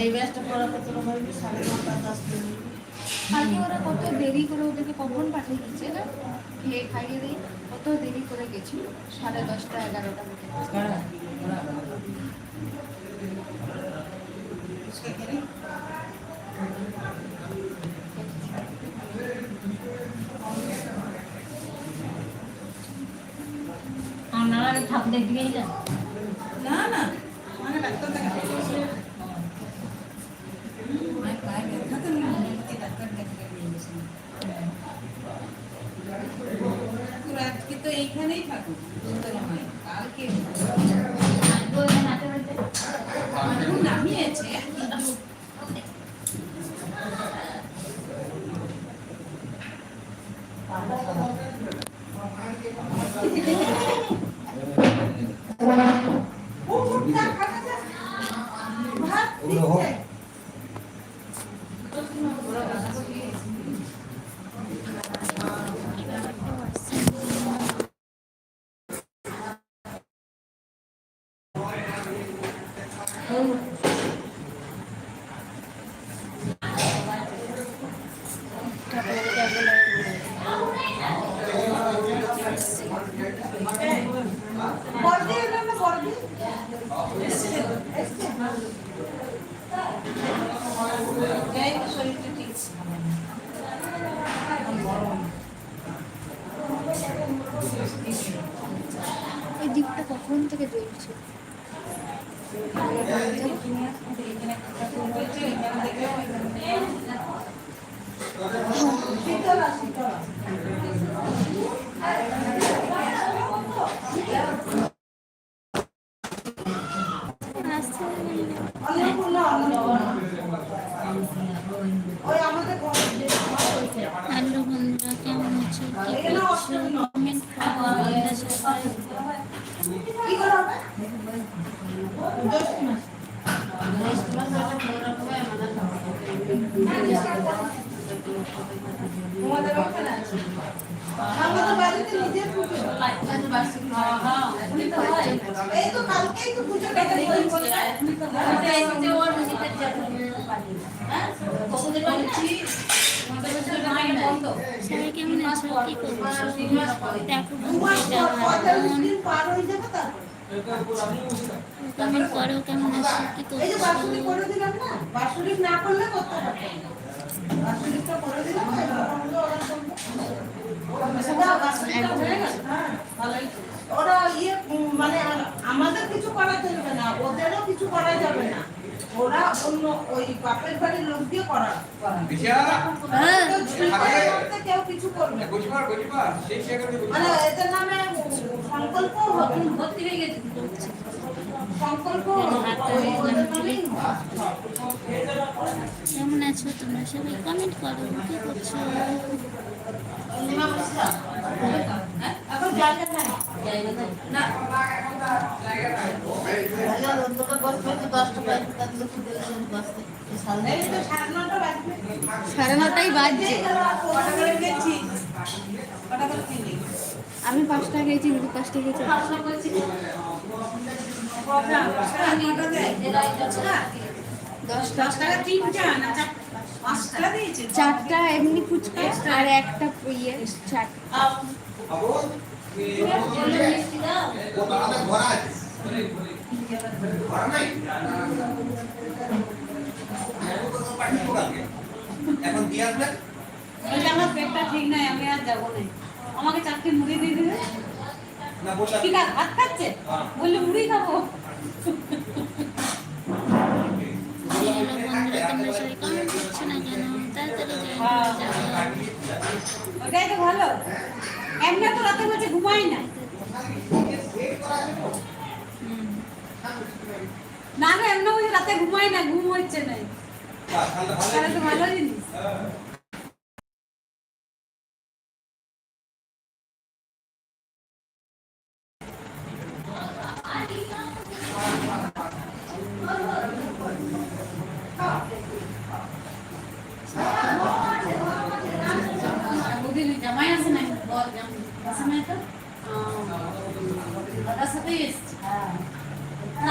এই ব্যাচটা পড়াতে তোর বলবি সাড়ে নটা দশটা। কালকে ওরা কত দেরি করে ওদেরকে কখন পাঠিয়ে দিচ্ছে না খেয়ে খাইয়ে দিই কত দেরি করে গেছিল? সাড়ে দশটা এগারোটা আপনারা ঠাকুর দেখতে গেছিলেন না না মানে ডাক্তার দেখাতে আমার পায়ে ব্যথা তো না আমাকে ডাক্তার দেখাতে নিয়ে গেছিলাম ঠাকুর আজকে তো এইখানেই ঠাকুর সুন্দরমায় কালকে ওই দ্বীপটা কখন থেকে জ্বলছে করছ কমেন্ট করো বন্ধুদের সাথে তোমাদের ওখানে আছে? আমাদের বাড়িতে নিজের পুজো। এই তো কালকেই তো পুজোটা হলো। ওরা ইয়ে মানে আমাদের কিছু করা চলবে না ওদেরও কিছু করা যাবে না। ওরা অন্য ওই বাপের বাড়ির লোক দিয়ে করা। হ্যাঁ। কেউ কিছু করবে মানে এদের নামে সংকল্প ভর্তি হয়ে গেছে। সংকল্প কেমন আছো তোমরা সবাই? কমেন্ট করো কি করছ? এখন জায়গা নাই না এই তো সাড়ে নটা নটাই বাজছে। আমি পাঁচটা গেছি রুটি পাঁচটা দিয়েছে চারটা, এমনি ফুচকা, আর একটা ইয়ে চাট। এখন দিয়ে আমার পেটটা ঠিক নাই আমি আর যাব না আমাকে চারটে মুড়ি দিয়ে দিবে না ঠিক আছে ভাত খাচ্ছে বললে মুড়ি খাব। ওটাই তো ভালো এমনি তো রাতে বলছে ঘুমাই না না না, এমনি রাতে ঘুমাই না ঘুম হচ্ছে না তাহলে তো ভালো জিনিস। Casamento? Casa fez?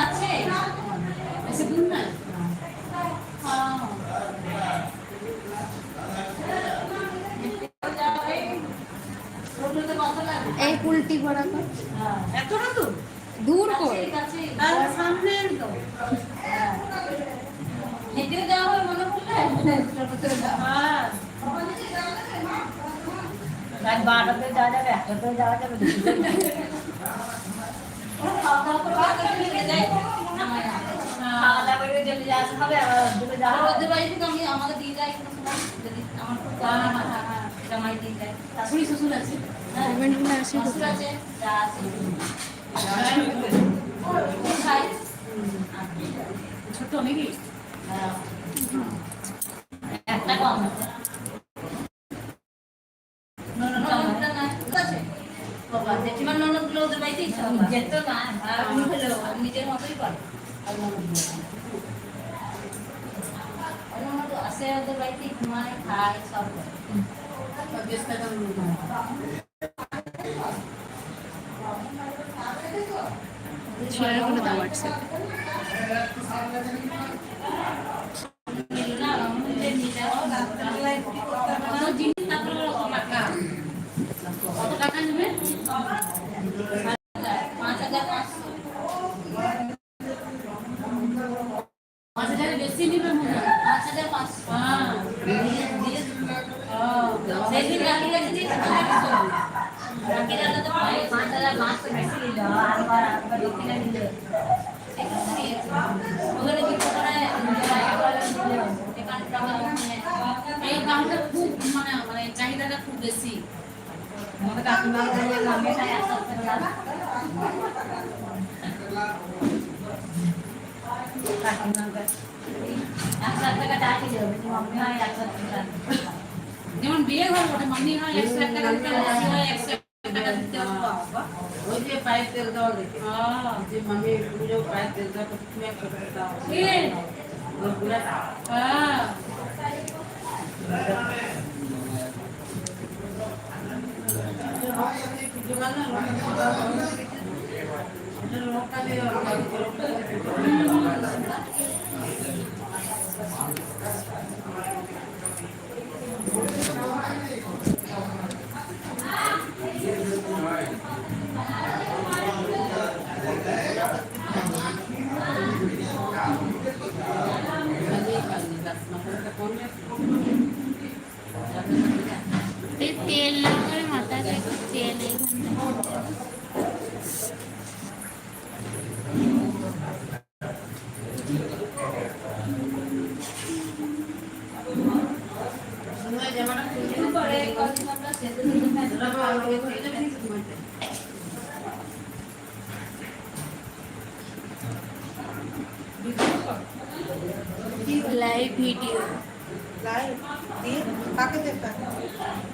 আছে বেশি দূর না এই উল্টি ঘোরা কর এতটা দূর দূর কর। সামনে তো হেঁটে যাওয়া হয় মনে পড়লে হ্যাঁ। রাত বারোটাতে যাওয়া যাবে একটাতেও যাওয়া যাবে শাশুড়ি শ্বশুর আছে। হ্যাঁ শ্বশুর আছে যা আছে। ছোট নাকি? হ্যাঁ। একটা কম। ওদের বাড়িতেই থাকে যেত না আর হলো নিজের মতোই করে। আসে ওদের ঘুমায় খায় সব করে করে দাও হোয়াটসঅ্যাপে। কত টাকা নেবে? খুব চাহিদাটা খুব বেশি যেমন বিয়ে ঘর ওটা মামি হয় একশো এক টাকা দিতে হবে মাসি হয় একশো এক টাকা দিতে হবে ওই যে পায়ের তেল দেওয়া দেখে হ্যাঁ। যে মামি পুজো পায়ের তেল দেওয়া তুমি একশো টাকা দাও কি? ওই পুরাটা হ্যাঁ। পুজো মানে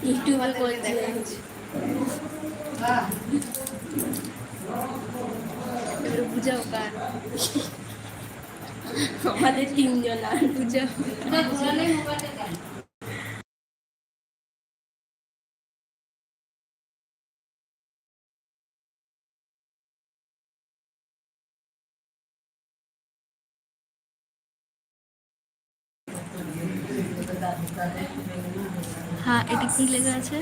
ইউটিউবে করে হ্যাঁ এবার বুঝাও কার আমাদের তিনজন আর বুঝাও হ্যাঁ এটা কি লেখা আছে?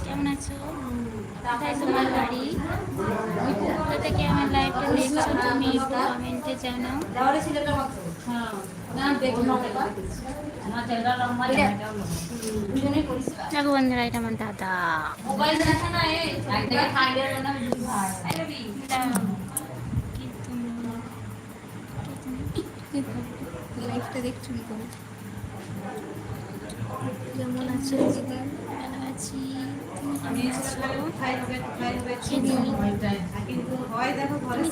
কেমন আছো তোমার বাড়ি থেকে আমার লাইভটা দেখছ তুমি কমেন্টে দেখো বন্ধুরা এটা আমার দাদা লাইফটা দেখছ কি কেমন আছো দিদি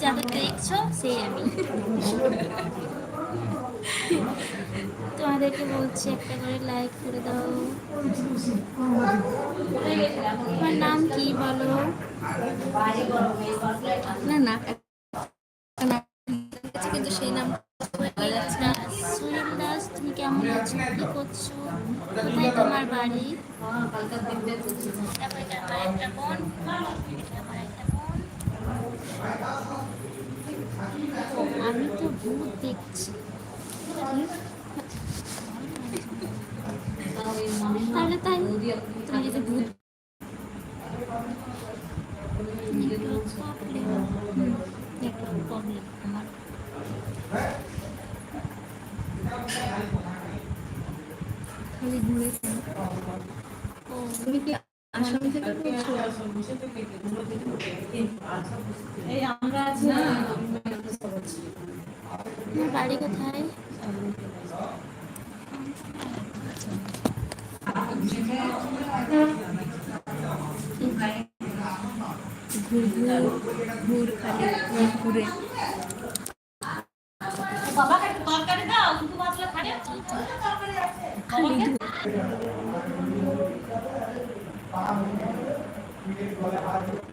ভালো দেখছ? সেই আমি। তোমাদেরকে বলছি, একটা করে লাইক করে দাও। তোমার নাম কি বলো? না না তুমি কেমন কি করছ? তোমার বাড়ি? আমি তো ভূত দেখছি। তুমি কি আমরা আছি না বাড়ি কোথায়? ঘুর ঘুর খালি ঘুরে বাবাকে একটু তরকারি দাও শুধু মাছলা খাবে খালি বাবাকে? ঘুর